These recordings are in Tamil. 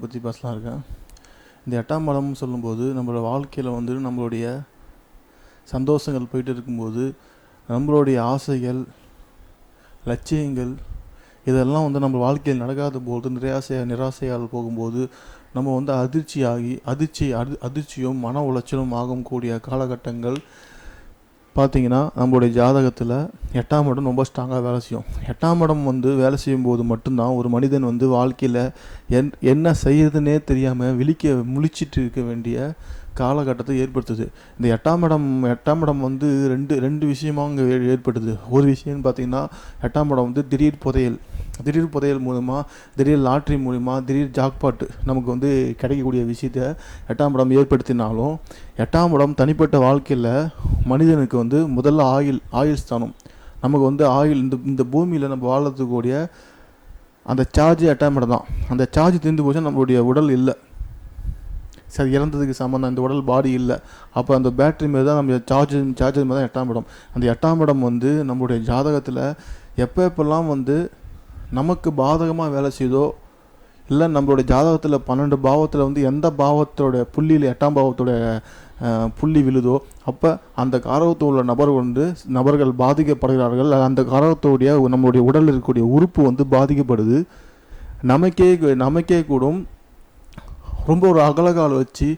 பற்றி பேசலாம் இருக்கேன். இந்த எட்டாம் படம் சொல்லும்போது நம்மளோட வாழ்க்கையில் வந்து நம்மளுடைய சந்தோஷங்கள் போயிட்டு இருக்கும்போது நம்மளுடைய ஆசைகள் லட்சியங்கள் இதெல்லாம் வந்து நம்ம வாழ்க்கையில் நடக்காத போது நிராசையாக நிராசையால் போகும்போது நம்ம வந்து அதிர்ச்சியாகி அதிர்ச்சி அதி அதிர்ச்சியும் மன உளைச்சலும் ஆகக்கூடிய காலகட்டங்கள் பார்த்தீங்கன்னா நம்மளுடைய ஜாதகத்தில் எட்டாம் இடம் ரொம்ப ஸ்ட்ராங்காக வேலை செய்யும். எட்டாம் இடம் வந்து வேலை செய்யும் போது மட்டும்தான் ஒரு மனிதன் வந்து வாழ்க்கையில் என் என்ன செய்யறதுன்னே தெரியாமல் விழிக்க முழிச்சிட்டு இருக்க வேண்டிய காலகட்டத்தை ஏற்படுத்துது. இந்த எட்டாம் இடம் எட்டாம் இடம் வந்து ரெண்டு ரெண்டு விஷயமா அங்கே ஏற்படுது. ஒரு விஷயம்னு பார்த்தீங்கன்னா எட்டாம் இடம் வந்து திடீர் புதையல். திடீர் புதையல் மூலமா திடீர் லாட்ரி மூலிமா திடீர் ஜாக்பாட்டு நமக்கு வந்து கிடைக்கக்கூடிய விஷயத்த எட்டாம் இடம் ஏற்படுத்தினாலும் எட்டாம் இடம் தனிப்பட்ட வாழ்க்கையில் மனிதனுக்கு வந்து முதல்ல ஆயில் ஆயுள் ஸ்தானம். நமக்கு வந்து ஆயில் இந்த இந்த பூமியில் நம்ம வாழறதுக்கூடிய அந்த சார்ஜ் அட்டாமட் இடம் தான். அந்த சார்ஜ் தீர்ந்து போச்சு நம்மளுடைய உடல் இல்லை. சரி இறந்ததுக்கு சம்மந்தம் இந்த உடல் பாடி இல்லை. அப்போ அந்த பேட்டரி மாரி தான் நம்ம சார்ஜ் சார்ஜர் மாதிரி தான் எட்டாம்படம் அந்த எட்டாம்படம் வந்து நம்மளுடைய ஜாதகத்தில் எப்போ எப்பெல்லாம் வந்து நமக்கு பாதகமாக வேலை செய்தோ இல்லை நம்மளுடைய ஜாதகத்தில் பன்னெண்டு பாவத்தில் வந்து எந்த பாவத்தோட புள்ளியில் எட்டாம் பாவத்தோட புள்ளி விழுதோ அப்போ அந்த காரகத்தில் உள்ள நபர் வந்து நபர்கள் பாதிக்கப்படுகிறார்கள். அந்த காரகத்தோடைய நம்மளுடைய உடலில் இருக்கக்கூடிய உறுப்பு வந்து பாதிக்கப்படுது. நமக்கே நமக்கே கூடும். ரொம்ப ஒரு அகலகால் வச்சு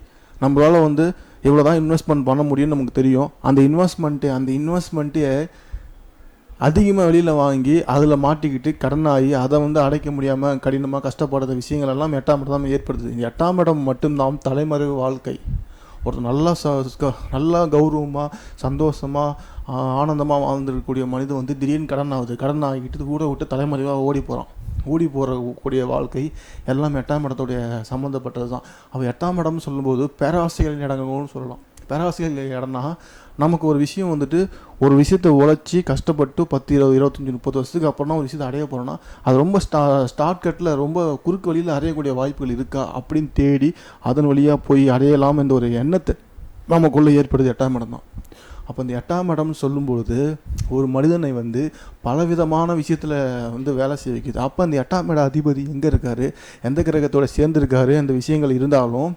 நம்மளால் வந்து இவ்வளோ தான் இன்வெஸ்ட்மெண்ட் பண்ண முடியும்னு நமக்கு தெரியும். அந்த இன்வெஸ்ட்மெண்ட்டு அந்த இன்வெஸ்ட்மெண்ட்டே அதிகமாக வெளியில் வாங்கி அதில் மாட்டிக்கிட்டு கடனாகி அதை வந்து அடைக்க முடியாமல் கடினமாக கஷ்டப்படுற விஷயங்கள் எல்லாம் எட்டாம் இடம் தான் இந்த எட்டாம் இடம் மட்டும்தான் தலைமறைவு வாழ்க்கை. ஒருத்தர் நல்லா ச நல்லா கௌரவமாக சந்தோஷமாக ஆனந்தமாக வாழ்ந்துருக்கக்கூடிய மனிதன் வந்து திடீர்னு கடன் ஆகுது. கடன் ஆகிட்டு கூட விட்டு தலைமறைவாக ஓடி போகிறான் ஓடி போகிறக்கூடிய வாழ்க்கை எல்லாம் எட்டாம் இடத்துடைய சம்மந்தப்பட்டது தான் அவள் எட்டாம் இடம்னு சொல்லும்போது பேராசைகள் இடங்கள்னு சொல்லலாம். பேராசிரியர் இடம்னா நமக்கு ஒரு விஷயம் வந்துட்டு ஒரு விஷயத்தை உழைச்சி கஷ்டப்பட்டு பத்து இருபது இருபத்தஞ்சி முப்பது வருஷத்துக்கு அப்புறம் ஒரு விஷயத்தை அடைய போகிறோன்னா அது ரொம்ப ஸ்டா ஸ்டார்ட் கட்டில் ரொம்ப குறுக்கு வழியில் அடையக்கூடிய வாய்ப்புகள் இருக்கா அப்படின்னு தேடி அதன் வழியாக போய் அடையலாம் என்ற ஒரு எண்ணத்தை நமக்குள்ளே ஏற்படுது எட்டாம் இடம் தான். அப்போ இந்த எட்டாம் இடம்னு சொல்லும்பொழுது ஒரு மனிதனை வந்து பலவிதமான விஷயத்தில் வந்து வேலை செய்ய வைக்குது. அப்போ அந்த எட்டாம் இட அதிபதி எங்கே இருக்கார்? எந்த கிரகத்தோட சேர்ந்துருக்காரு? அந்த விஷயங்கள் இருந்தாலும்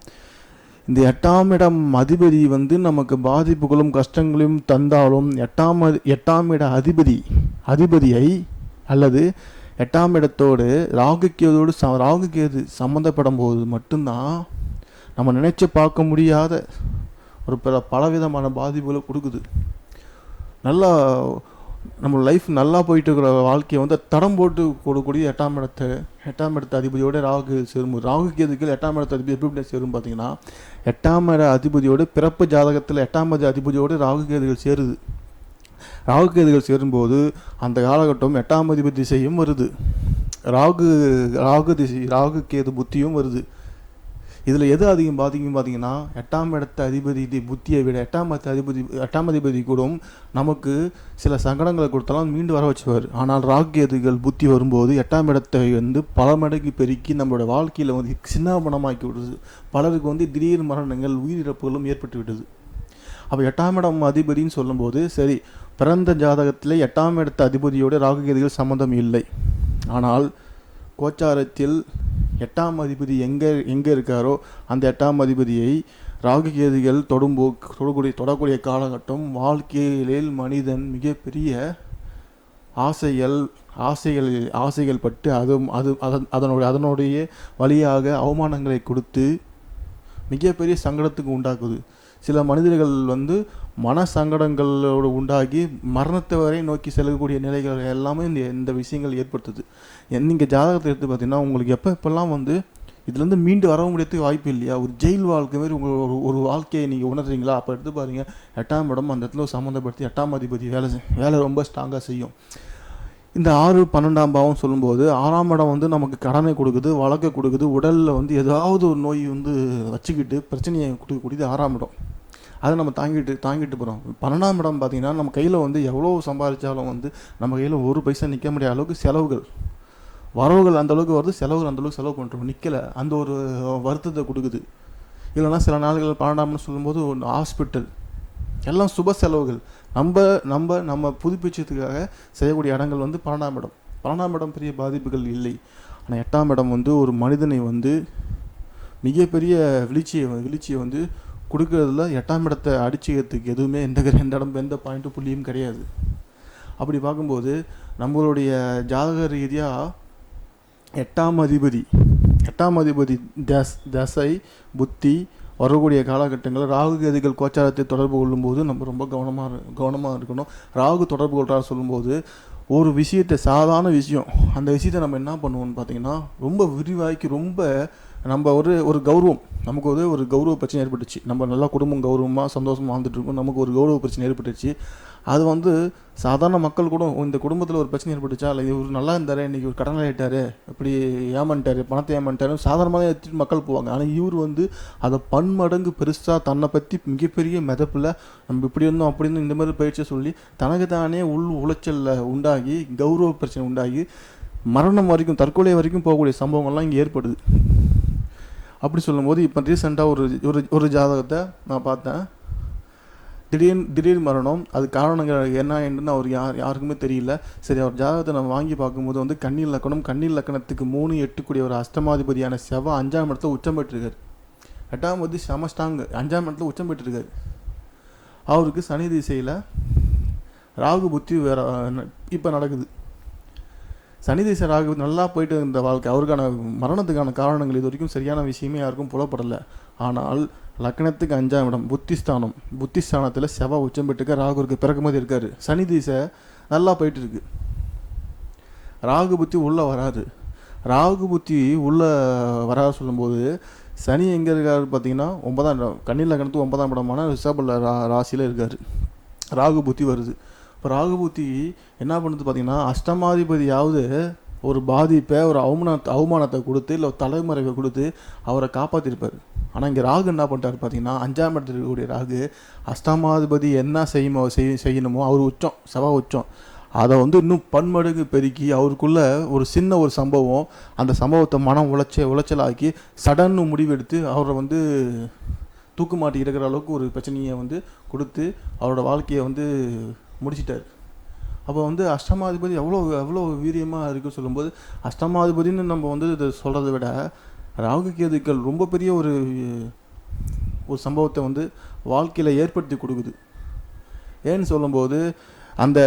இந்த எட்டாம் இடம் அதிபதி வந்து நமக்கு பாதிப்புகளும் கஷ்டங்களையும் தந்தாலும் எட்டாம் எட்டாம் இட அதிபதி அதிபதியை அல்லது எட்டாம் இடத்தோடு ராகுக்கேதோடு ச ராகுகேது சம்மந்தப்படும் போது மட்டும்தான் நம்ம நினச்சி பார்க்க முடியாத ஒரு பல பலவிதமான பாதிப்புகளை கொடுக்குது. நல்லா நம்ம லைஃப் நல்லா போயிட்டு இருக்கிற வாழ்க்கையை வந்து தடம் போட்டு கொடுக்கக்கூடிய எட்டாம் இடத்தை எட்டாம் இடத்த அதிபதியோட ராகு சேரும் ராகு கேதுக்கள் எட்டாம் இடத்த அதிபதி எப்படி சேரும் பார்த்தீங்கன்னா எட்டாம் இட அதிபதியோடு பிறப்பு ஜாதகத்தில் எட்டாம் இட அதிபதியோடு ராகு கேதுகள் சேருது. ராகு கேதுகள் சேரும்போது அந்த காலகட்டம் எட்டாம் அதிபதி திசையும் வருது. ராகு ராகு திசை ராகு கேது புத்தியும் வருது. இதில் எது அதிகம் பாதிக்கும் பார்த்தீங்கன்னா எட்டாம் இடத்த அதிபதி புத்தியை விட எட்டாம் இடத்த அதிபதி எட்டாம் அதிபதி கூட நமக்கு சில சங்கடங்களை கொடுத்தாலும் மீண்டு வர வச்சுவார். ஆனால் ராக்கியதுகள் புத்தி வரும்போது எட்டாம் இடத்தை வந்து பல மடங்கு பெருக்கி நம்மளோட வாழ்க்கையில் வந்து சின்னாபனமாக்கி விடுது. பலருக்கு வந்து திடீர் மரணங்கள் உயிரிழப்புகளும் ஏற்பட்டு விடுது. அப்போ எட்டாம் இடம் அதிபதின்னு சொல்லும்போது சரி பிறந்த ஜாதகத்தில் எட்டாம் இடத்த அதிபதியோட ராகுகேதுகள் சம்மந்தம் இல்லை. ஆனால் கோச்சாரத்தில் எட்டாம் அதிபதி எங்கே எங்கே இருக்காரோ அந்த எட்டாம் அதிபதியை ராகுகேதுகள் தொடும்போ தொடக்கூடிய தொடக்கூடிய காலகட்டம் வாழ்க்கையில் மனிதன் மிகப்பெரிய ஆசைகள் ஆசைகள் ஆசைகள் பட்டு அதுவும் அது அதன் அதனுடைய அதனுடைய வழியாக அவமானங்களை கொடுத்து மிகப்பெரிய சங்கடத்துக்கு உண்டாக்குது. சில மனிதர்கள் வந்து மன சங்கடங்களோடு உண்டாகி மரணத்தை வரை நோக்கி செல்லக்கூடிய நிலைகள் எல்லாமே இந்த இந்த விஷயங்கள் ஏற்படுத்துது. நீங்கள் ஜாதகத்தை எடுத்து பார்த்தீங்கன்னா உங்களுக்கு எப்போ எப்பெல்லாம் வந்து இதுலேருந்து மீண்டு வர முடியறதுக்கு வாய்ப்பு இல்லையா? ஒரு ஜெயில் வாழ்க்கை மாதிரி உங்கள் ஒரு ஒரு வாழ்க்கையை நீங்கள் உணர்றீங்களா? அப்போ எடுத்து பாருங்க. எட்டாம் இடம் அந்த இடத்துல சம்மந்தப்படுத்தி எட்டாம் அதிபதி வேலை வேலை ரொம்ப ஸ்ட்ராங்காக செய்யும். இந்த ஆறு பன்னெண்டாம் பாவம் சொல்லும்போது ஆறாம் இடம் வந்து நமக்கு கடனை கொடுக்குது வழக்கை கொடுக்குது உடலில் வந்து ஏதாவது ஒரு நோய் வந்து வச்சுக்கிட்டு பிரச்சனையை கொடுக்கக்கூடியது ஆறாம் இடம். அதை நம்ம தாங்கிட்டு தாங்கிட்டு போகிறோம் பன்னெண்டாம் இடம் பார்த்திங்கன்னா நம்ம கையில் வந்து எவ்வளோ சம்பாதிச்சாலும் வந்து நம்ம கையில் ஒரு பைசா நிற்க முடியாத அளவுக்கு செலவுகள். வரவுகள் அந்த அளவுக்கு வருது செலவுகள் அந்த அளவுக்கு செலவு பண்ணுறோம் நிற்கலை அந்த ஒரு வருத்தத்தை கொடுக்குது. இல்லைன்னா சில நாள்கள் பன்னெண்டாம்னு சொல்லும்போது ஒன்று ஹாஸ்பிட்டல் எல்லாம் சுப செலவுகள். நம்ம நம்ம நம்ம புதுப்பிச்சதுக்காக செய்யக்கூடிய இடங்கள் வந்து பன்னெண்டாம் இடம். பன்னெண்டாம் இடம் பெரிய பாதிப்புகள் இல்லை. ஆனால் எட்டாம் இடம் வந்து ஒரு மனிதனை வந்து மிகப்பெரிய வீழ்ச்சியை வீழ்ச்சியை வந்து கொடுக்கறதுல எட்டாம் இடத்தை அடிச்சுக்கிறதுக்கு எதுவுமே எந்த க- எந்த இடம் எந்த பாயிண்ட்டும் புள்ளியும் கிடையாது. அப்படி பார்க்கும்போது நம்மளுடைய ஜாதக ரீதியாக எட்டாம் அதிபதி எட்டாம் அதிபதி தஸ் தசை புத்தி வரக்கூடிய காலகட்டங்களில் ராகு கேதுகள் கோச்சாரத்தை தொடர்பு கொள்ளும்போது நம்ம ரொம்ப கவனமாக கவனமாக இருக்கணும். ராகு தொடர்பு கொள்றாரு சொல்லும்போது ஒரு விஷயத்தை சாதாரண விஷயம் அந்த விஷயத்தை நம்ம என்ன பண்ணுவோம்னு பார்த்தீங்கன்னா ரொம்ப விரிவாக்கி ரொம்ப நம்ம ஒரு ஒரு கௌரவம். நமக்கு ஒரு ஒரு கௌரவ பிரச்சனை ஏற்பட்டுச்சு. நம்ம நல்லா குடும்பம் கௌரவமாக சந்தோஷமாக வாழ்ந்துட்டுருக்கோம் நமக்கு ஒரு கௌரவ பிரச்சனை ஏற்பட்டுச்சு. அது வந்து சாதாரண மக்கள் கூட இந்த குடும்பத்தில் ஒரு பிரச்சனை ஏற்பட்டுச்சா? இல்லை இவர் நல்லா இருந்தார் இன்றைக்கி ஒரு கடன் ஆகிட்டாரு இப்படி ஏமாண்டாரு பணத்தை ஏமாண்டாரு சாதாரணமாக எடுத்துகிட்டு மக்கள் போவாங்க. ஆனால் இவர் வந்து அதை பன்மடங்கு பெருசாக தன்னை பற்றி மிகப்பெரிய மிதப்பில் நம்ம இப்படி இருந்தோம் அப்படி இருந்தோம் இந்த மாதிரி பயிற்சியை சொல்லி தனக்கு தானே உள் உளைச்சலில் உண்டாகி கௌரவ பிரச்சனை உண்டாகி மரணம் வரைக்கும் தற்கொலை வரைக்கும் போகக்கூடிய சம்பவங்கள்லாம் இங்கே ஏற்படுது. அப்படி சொல்லும்போது இப்போ ரீசெண்டாக ஒரு ஒரு ஒரு ஜாதகத்தை நான் பார்த்தேன். திடீர் திடீர் மரணம் அது காரணங்கள் என்ன என்றுன்னு அவர் யார் யாருக்குமே தெரியல. சரி அவர் ஜாதகத்தை நம்ம வாங்கி பார்க்கும்போது வந்து கண்ணீர் லக்கணம் கண்ணீர் லக்கணத்துக்கு மூணு எட்டுக்கூடிய ஒரு அஷ்டமாதிபதியான செவ்வாய் அஞ்சாம் இடத்துல உச்சம் பெற்றிருக்காரு. எட்டாம் வந்து செம ஸ்ட்ராங் அஞ்சாம் இடத்துல உச்சம் பெற்றிருக்காரு. அவருக்கு சனி திசையில் ராகு புத்தி வேற இப்போ நடக்குது. சனி திசை ராகு நல்லா போயிட்டு இருந்த வாழ்க்கை அவருக்கான மரணத்துக்கான காரணங்கள் இது வரைக்கும் சரியான விஷயமே யாருக்கும் புலப்படலை. ஆனால் லக்னத்துக்கு அஞ்சாம் இடம் புத்திஸ்தானம். புத்திஸ்தானத்தில் செவ்வாய் உச்சம் பெற்றுக்க ராகுருக்கு பிறக்கும்போது இருக்காரு. சனி திசை நல்லா போயிட்டு இருக்கு. ராகு புத்தி உள்ளே வராது. ராகு புத்தி உள்ளே வராது சொல்லும்போது சனி எங்கே இருக்காரு பார்த்தீங்கன்னா ஒன்பதாம் இடம் கண்ணீர் லக்னத்துக்கு ஒன்பதாம் இடமான ரிஷபல ரா ராசியில் இருக்கார். ராகு புத்தி வருது. இப்போ ராகுபூத்தி என்ன பண்ணுது பார்த்தீங்கன்னா அஷ்டமாதிபதியாவது ஒரு பாதிப்பை ஒரு அவமானத்தை அவமானத்தை கொடுத்து இல்லை தலைமறைவை கொடுத்து அவரை காப்பாற்றிருப்பார் ஆனால் இங்கே ராகு என்ன பண்ணிட்டாரு பார்த்தீங்கன்னா அஞ்சாம் இடத்துல இருக்கக்கூடிய ராகு அஷ்டமாதிபதி என்ன செய்யுமோ செய் செய்யணுமோ அவர் உச்சம் செவா உச்சம். அதை வந்து இன்னும் பன்மடங்கு பெருக்கி அவருக்குள்ள ஒரு சின்ன ஒரு சம்பவம் அந்த சம்பவத்தை மனம் உளைச்ச உளைச்சலாக்கி சடன்னு முடிவெடுத்து அவரை வந்து தூக்கு மாட்டி இருக்கிற அளவுக்கு ஒரு பிரச்சனையை வந்து கொடுத்து அவரோட வாழ்க்கையை வந்து முடிச்சிட்டார். அப்போ வந்து அஷ்டமாதிபதி எவ்வளோ எவ்வளோ வீரியமாக இருக்குன்னு சொல்லும்போது அஷ்டமாதிபதின்னு நம்ம வந்து இதை சொல்கிறத விட ராகு கேதுக்கள் ரொம்ப பெரிய ஒரு ஒரு சம்பவத்தை வந்து வாழ்க்கையில் ஏற்படுத்தி கொடுக்குது. ஏன்னு சொல்லும்போது அந்த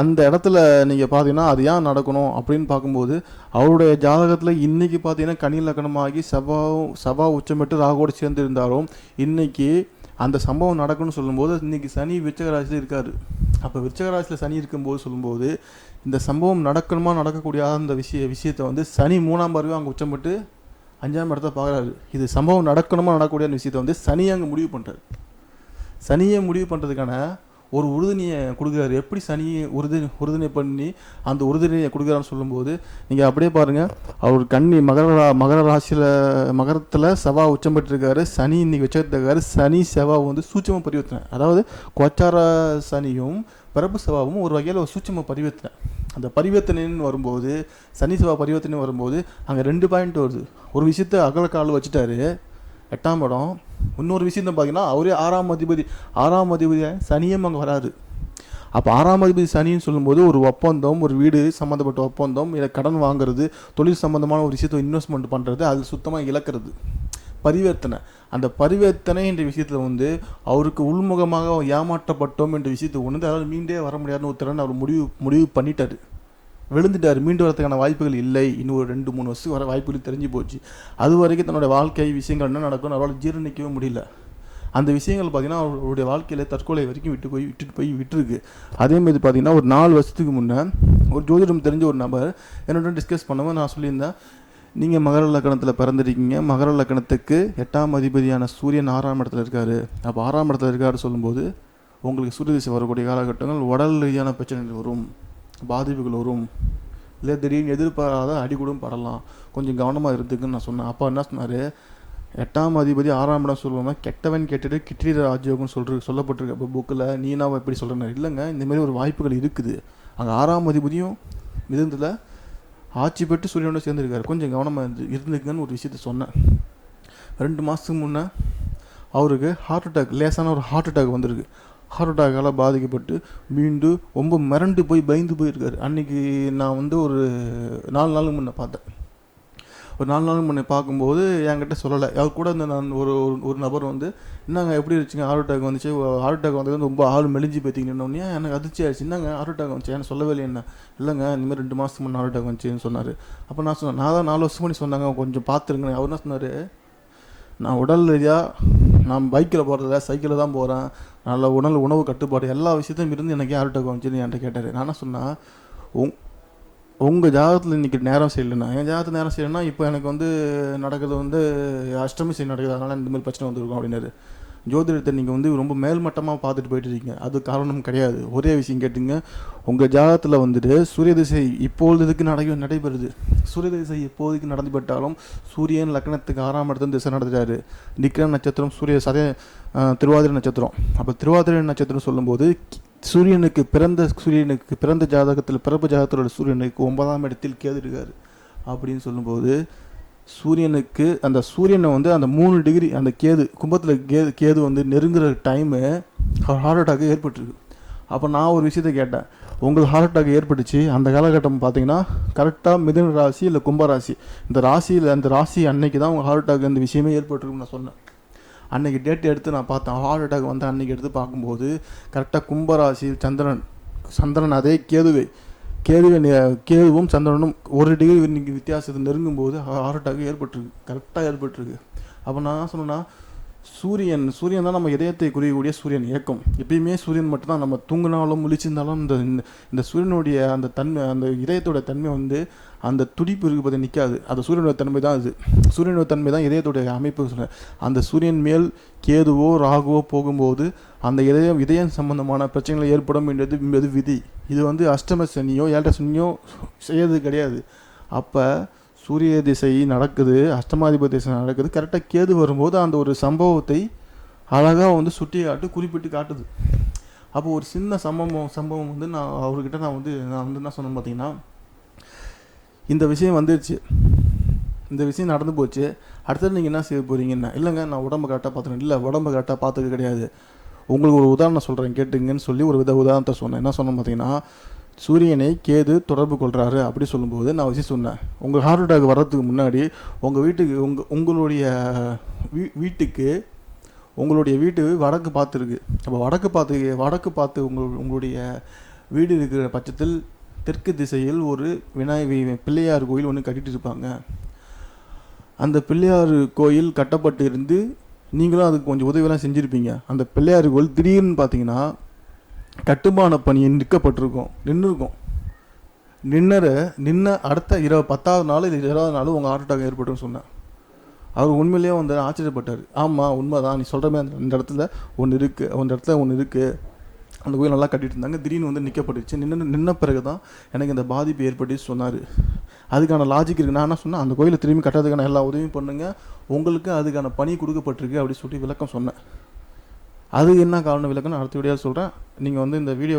அந்த இடத்துல நீங்கள் பார்த்தீங்கன்னா அது ஏன் நடக்கணும் அப்படின்னு பார்க்கும்போது அவருடைய ஜாதகத்தில் இன்றைக்கி பார்த்தீங்கன்னா கனி லக்கணமாகி செவ்வாவும் சபா உச்சமிட்டு ராகுவோடு சேர்ந்து இருந்தாலும் இன்றைக்கி அந்த சம்பவம் நடக்கும்னு சொல்லும்போது இன்றைக்கி சனி விருச்சகராசியில் இருக்கார். அப்போ விருச்சகராசியில் சனி இருக்கும்போது சொல்லும்போது இந்த சம்பவம் நடக்கணுமா நடக்கக்கூடிய அந்த விஷய விஷயத்தை வந்து சனி மூணாம் பார்வையும் அங்கே உச்சம்பட்டு அஞ்சாம் இடத்த பார்க்குறாரு. இது சம்பவம் நடக்கணுமா நடக்கக்கூடிய விஷயத்தை வந்து சனியை அங்கே முடிவு பண்ணுறாரு சனியை முடிவு பண்ணுறதுக்கான ஒரு உறுதுணையை கொடுக்குறாரு. எப்படி சனி உறுதி உறுதுணை பண்ணி அந்த உறுதுணையை கொடுக்குறான்னு சொல்லும்போது நீங்கள் அப்படியே பாருங்கள் அவர் கண்ணி மகர ரா- மகர ராசியில் மகரத்தில் செவ்வாய் உச்சம் பெற்றிருக்காரு. சனி இன்னைக்கு வச்சிருக்காரு சனி செவ்வாய் வந்து சூட்சமாக பரிவர்த்தனை. அதாவது கோச்சார சனியும் பிறப்பு செவ்வாவும் ஒரு வகையில் ஒரு சூட்சம பரிவர்த்தனை. அந்த பரிவர்த்தனைன்னு வரும்போது சனி செவ்வாய் பரிவர்த்தனை வரும்போது அங்கே ரெண்டு பாயிண்ட் வருது. ஒரு விஷயத்தை அகலக்கால் வச்சுட்டாரு. எட்டாம் இடம் இன்னொரு விஷயம் பார்த்தீங்கன்னா அவரே ஆறாம் அதிபதி. ஆறாம் அதிபதி சனியும் அங்கே வராது அப்போ ஆறாம் அதிபதி சனின்னு சொல்லும்போது ஒரு ஒப்பந்தம் ஒரு வீடு சம்மந்தப்பட்ட ஒப்பந்தம் இல்லை கடன் வாங்குறது தொழில் சம்மந்தமான ஒரு விஷயத்தை இன்வெஸ்ட்மெண்ட் பண்ணுறது அது சுத்தமாக இழக்கிறது. பரிவர்த்தனை. அந்த பரிவர்த்தனை என்ற விஷயத்தில் வந்து அவருக்கு உள்முகமாக ஏமாற்றப்பட்டோம் என்ற விஷயத்தை உணர்ந்து அதாவது மீண்டே வர முடியாதுன்னு ஒரு திறன் அவர் முடிவு முடிவு பண்ணிட்டார். விழுந்துட்டார். மீண்டு வரதுக்கான வாய்ப்புகள் இல்லை. இன்னும் ஒரு ரெண்டு மூணு வருஷம் வர வாய்ப்புகள் தெரிஞ்சு போச்சு. அது வரைக்கும் தன்னோட வாழ்க்கை விஷயங்கள் என்ன நடக்கும் அவரால் ஜீரணிக்கவே முடியல. அந்த விஷயங்கள் பார்த்தீங்கன்னா அவருடைய வாழ்க்கையில் தற்கொலை வரைக்கும் விட்டு போய் விட்டுட்டு போய் விட்டுருக்கு. அதேமாதிரி பார்த்தீங்கன்னா ஒரு நாலு வருஷத்துக்கு முன்னே ஒரு ஜோதிடம் தெரிஞ்ச ஒரு நபர் என்னோட டிஸ்கஸ் பண்ணும்போது நான் சொல்லியிருந்தேன். நீங்கள் மகர லக்கணத்தில் பிறந்திருக்கீங்க. மகர லக்கணத்துக்கு எட்டாம் அதிபதியான சூரியன் ஆறாம் இடத்துல இருக்கார். அப்போ ஆறாம் இடத்துல இருக்காரு சொல்லும்போது உங்களுக்கு சூரிய திசை வரக்கூடிய காலகட்டங்கள் உடல் ரீதியான பிரச்சனைகள் வரும். பாதிப்புகள் வரும். இல்லை திடீர்னு எதிர்பாராத அடிக்கூடும் படலாம். கொஞ்சம் கவனமாக இருந்துக்குன்னு நான் சொன்னேன். அப்போ என்ன சொன்னார்? எட்டாம் அதிபதி ஆறாம் இடம் சொல்லுவாங்க. கெட்டவன் கேட்டுட்டு கிட்டிரி ராஜயோகம் சொல்கிற சொல்லப்பட்டிருக்கு இப்போ புக்கில் நீனா எப்படி சொல்கிறேன் இல்லைங்க இந்தமாரி ஒரு வாய்ப்புகள் இருக்குது. அங்கே ஆறாம் அதிபதியும் மிதந்தில் ஆட்சி பெற்று சூரியனோட சேர்ந்துருக்காரு. கொஞ்சம் கவனமாக இருந்து இருந்துக்குங்கன்னு ஒரு விஷயத்த சொன்னேன். ரெண்டு மாதத்துக்கு முன்னே அவருக்கு ஹார்ட் அட்டாக் லேசான ஒரு ஹார்ட் அட்டாக் வந்திருக்கு. ஹார்ட் அட்டாக்கால் பாதிக்கப்பட்டு மீண்டும் ரொம்ப மிரண்டு போய் பயந்து போயிருக்காரு. அன்றைக்கி நான் வந்து ஒரு நாலு நாளுக்கு முன்னே பார்த்தேன். ஒரு நாலு நாள் முன்னே பார்க்கும்போது என்கிட்ட சொல்லலை. அவர் கூட இந்த நான் ஒரு ஒரு- ஒரு நபர் வந்து என்னங்க எப்படி இருந்துச்சுங்க? ஹார்ட் அட்டாக் வந்துச்சு. ஹார்ட் அட்டாக் வந்தது வந்து ரொம்ப ஆள் மெலிஞ்சு போயிட்டீங்கன்னு எனக்கு அதிர்ச்சி ஆயிடுச்சு. என்னங்க ஹார்ட் அட்டாக் வந்துச்சு? எனக்கு சொல்லவே இல்லை என்ன? இல்லைங்க இனிமேல் ரெண்டு மாதத்துக்கு முன்னே ஹார்ட் அட்டாக் வந்துச்சுன்னு சொன்னார். அப்போ நான் சொன்னேன் நான் தான் நாலு வருஷம் பண்ணி சொன்னாங்க. கொஞ்சம் பார்த்துருங்க அவர் என்ன சொன்னார்? நான் உடல் ரீதியாக நான் பைக்கில் போகிறதில்ல சைக்கிளில் தான் போகிறேன் நல்ல உணவு உணவு கட்டுப்பாடு எல்லா விஷயத்தையும் இருந்து எனக்கு யார்கிட்ட அட்டாக் என்கிட்ட கேட்டார். நான் சொன்னேன் உங் உங்கள் ஜாதகத்தில் இன்றைக்கி நேரம் செய்யலைண்ணா என் ஜாதகத்தில் நேரம் செய்யலைன்னா இப்போ எனக்கு வந்து நடக்கிறது வந்து அஷ்டமி சரி நடக்குது அதனால் இந்த மாதிரி பிரச்சனை வந்திருக்கும் அப்படின்னாரு. ஜோதிடத்தை நீங்கள் வந்து ரொம்ப மேல்மட்டமாக பார்த்துட்டு போயிட்டு இருக்கீங்க அது காரணம் கிடையாது. ஒரே விஷயம் கேட்டுங்க. உங்கள் ஜாதகத்தில் வந்துட்டு சூரிய திசை இப்பொழுதுக்கு நடை நடைபெறுது. சூரிய திசை இப்போதைக்கு நடந்துபட்டாலும் சூரியன் லக்னத்துக்கு ஆறாம் இடத்துல திசை நடந்துட்டாரு நிக்கிர நட்சத்திரம் சூரிய சதய திருவாதிரை நட்சத்திரம். அப்போ திருவாதிரை நட்சத்திரம் சொல்லும்போது சூரியனுக்கு பிறந்த சூரியனுக்கு பிறந்த ஜாதகத்தில் பிறப்பு ஜாதகத்தில் சூரியனுக்கு ஒன்பதாம் இடத்தில் கேது இருக்காரு. அப்படின்னு சொல்லும்போது சூரியனுக்கு அந்த சூரியனை வந்து அந்த மூணு டிகிரி அந்த கேது கும்பத்தில் கேது கேது வந்து நெருங்குற டைமு ஹார்ட் அட்டாக் ஏற்பட்டிருக்கு. அப்போ நான் ஒரு விஷயத்த கேட்டேன். உங்களுக்கு ஹார்ட் அட்டாக் ஏற்பட்டுச்சு அந்த காலகட்டம் பார்த்தீங்கன்னா கரெக்டாக மிதுன ராசி இல்லை கும்ப ராசி. இந்த ராசியில் அந்த ராசி அன்னைக்கு தான் உங்கள் ஹார்ட் அட்டாக் இந்த விஷயமே ஏற்பட்டிருக்குன்னு நான் சொன்னேன். அன்னைக்கு டேட் எடுத்து நான் பார்த்தேன். ஹார்ட் அட்டாக் வந்து அன்னைக்கு எடுத்து பார்க்கும்போது கரெக்டாக கும்பராசி சந்திரன் சந்திரன் அதே கேதுவை. கேதுவை கேதுவும் சந்திரனும் ஒரு டிகிரி வித்தியாசத்தை நெருங்கும் போது ஹார்ட் அட்டாக் ஏற்பட்டிருக்கு கரெக்டாக ஏற்பட்டிருக்கு அப்போ நான் சொன்னேன்னா சூரியன் சூரியன் தான் நம்ம இதயத்தை குறியக்கூடிய சூரியன் இயக்கம். எப்பயுமே சூரியன் மட்டும்தான். நம்ம தூங்கினாலும் முழிச்சிருந்தாலும் இந்த இந்த- இந்த சூரியனுடைய அந்த தன்மை அந்த இதயத்தோட தன்மை வந்து அந்த துடிப்பு இருக்கு நிற்காது அந்த சூரியனோட தன்மை தான் அது. சூரியனோட தன்மை தான் இதயத்தோடைய அமைப்பு சொல்கிறேன் அந்த சூரியன் மேல் கேதுவோ ராகுவோ போகும்போது அந்த இதயம் இதயம் சம்பந்தமான பிரச்சனைகள் ஏற்படும் என்றது என்பது விதி. இது வந்து அஷ்டம சனியோ ஏழரை சனியோ செய்யறது கிடையாது. அப்போ சூரிய திசை நடக்குது அஷ்டமாதிபதி திசை நடக்குது. கரெக்டாக கேது வரும்போது அந்த ஒரு சம்பவத்தை அழகாக வந்து சுட்டி காட்டு குறிப்பிட்டு காட்டுது. அப்போ ஒரு சின்ன சம்பவம் சம்பவம் வந்து நான் அவர்கிட்ட நான் வந்து நான் வந்து என்ன சொன்னேன் பார்த்தீங்கன்னா இந்த விஷயம் வந்துடுச்சு இந்த விஷயம் நடந்து போச்சு. அடுத்தது நீங்கள் என்ன செய்ய போகிறீங்கன்னா இல்லைங்க நான் உடம்பு கரெக்டாக பார்த்துக்கணும் இல்லை உடம்பு கரெக்டாக பார்த்துக்க கிடையாது. உங்களுக்கு ஒரு உதாரணம் சொல்கிறேன் கேட்டுங்கன்னு சொல்லி ஒரு வித உதாரணத்தை சொன்னேன். என்ன சொன்னேன் பார்த்தீங்கன்னா சூரியனை கேது தொடர்பு கொள்கிறாரு அப்படி சொல்லும்போது நான் விஷயம் சொன்னேன். உங்கள் ஹார்ட் அட்டாக் வர்றதுக்கு முன்னாடி உங்கள் வீட்டுக்கு உங்கள் உங்களுடைய வீ வீட்டுக்கு உங்களுடைய வீட்டு வடக்கு பார்த்துருக்கு. அப்போ வடக்கு பார்த்து வடக்கு பார்த்து உங்கள் உங்களுடைய வீடு இருக்கிற பட்சத்தில் தெற்கு திசையில் ஒரு விநாயகர் பிள்ளையார் கோயில் ஒன்று கட்டிட்டு இருப்பாங்க. அந்த பிள்ளையார் கோயில் கட்டப்பட்டு இருந்து நீங்களும் அதுக்கு கொஞ்சம் உதவியெல்லாம் செஞ்சுருப்பீங்க. அந்த பிள்ளையார் கோயில் திடீர்னு பார்த்தீங்கன்னா கட்டுமான பணி நிற்கப்பட்டிருக்கும். நின்று இருக்கும் நின்னரை நின்ன அடுத்த இரவு பத்தாவது நாள் இல்லை இருபதாவது நாள் உங்கள் ஹார்ட் அட்டாக் ஏற்பட்டுன்னு சொன்னேன் அவர் உண்மையிலேயே வந்து ஆச்சரியப்பட்டார். ஆமாம் உண்மை தான் நீ சொல்கிற மாதிரி அந்த- இந்த இடத்துல ஒன்று இருக்குது அந்த இடத்துல ஒன்று இருக்குது அந்த கோயில் நல்லா கட்டிட்டு இருந்தாங்க. திடீர்னு வந்து நிற்கப்பட்டுச்சு நின்று நின்ன பிறகு தான் எனக்கு இந்த பாதிப்பு ஏற்பட்டு சொன்னார். அதுக்கான லாஜிக் இருக்குது நான் என்ன சொன்னேன்? அந்த கோயிலை திரும்பி கட்டுறதுக்கான எல்லா உதவியும் பண்ணுங்கள் உங்களுக்கு அதுக்கான பணி கொடுக்கப்பட்டிருக்கு அப்படின்னு சொல்லி விளக்கம் சொன்னேன். அது என்ன காரணம் விளக்கம் அடுத்த வீடியோ சொல்கிறேன் நீங்கள் வந்து இந்த வீடியோ